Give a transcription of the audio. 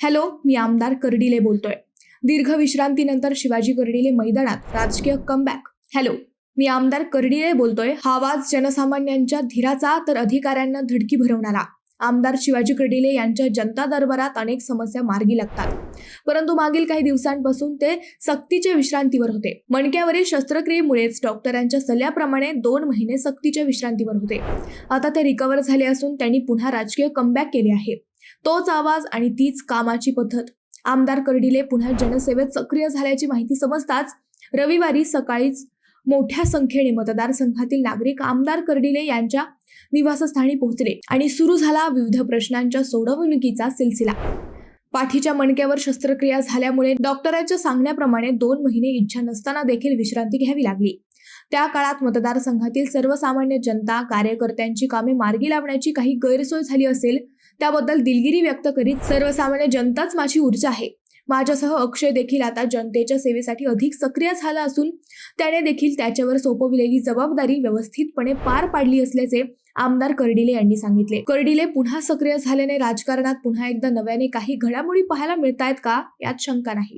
Hello मी आमदार कर्डिले बोलतोय. दीर्घ विश्रांतीनंतर शिवाजी कर्डिले मैदानात राजकीय कमबॅक हॅलो मी आमदार कर्डिले बोलतोय. हा आवाज जनसामान्यांच्या धीराचा तर अधिकाऱ्यांना धडकी भरवणारा. आमदार शिवाजी कर्डिले यांच्या जनता दरबारात अनेक समस्या मार्गी लागतात. परंतु मागील काही दिवसांपासून ते सक्तीच्या विश्रांतीवर होते. मणक्यावरील शस्त्रक्रियेमुळेच डॉक्टरांच्या सल्ल्याप्रमाणे दोन महिने सक्तीच्या विश्रांतीवर होते. आता ते रिकवर झाले असून त्यांनी पुन्हा राजकीय कमबॅक केले आहे तोच आवाज आणि तीच कामाची पद्धत. आमदार कर्डिले पुन्हा जनसेवेत सक्रिय झाल्याची माहिती समजताच रविवारी सकाळीच मोठ्या संख्येने मतदारसंघातील नागरिक आमदार कर्डिले यांच्या निवासस्थानी पोहोचले आणि सुरू झाला विविध प्रश्नांच्या सोडवणुकीचा सिलसिला. पाठीच्या मणक्यावर शस्त्रक्रिया झाल्यामुळे डॉक्टरांच्या सांगण्याप्रमाणे दोन महिने इच्छा नसताना देखील विश्रांती घ्यावी लागली. त्या काळात मतदारसंघातील सर्वसामान्य जनता कार्यकर्त्यांची कामे मार्गी लावण्याची काही गैरसोय झाली असेल त्याबद्दल दिलगिरी व्यक्त करीत सर्वसामान्य जनताच माझी ऊर्जा आहे. माझ्यासह अक्षय देखील आता जनतेच्या सेवेसाठी अधिक सक्रिय झाला असून त्याने देखील त्याच्यावर सोपविलेली जबाबदारी व्यवस्थितपणे पार पाडली असल्याचे आमदार कर्डिले यांनी सांगितले. कर्डिले पुन्हा सक्रिय झाल्याने राजकारणात पुन्हा एकदा नव्याने काही घडामोडी पाहायला मिळतायत का? यात शंका नाही.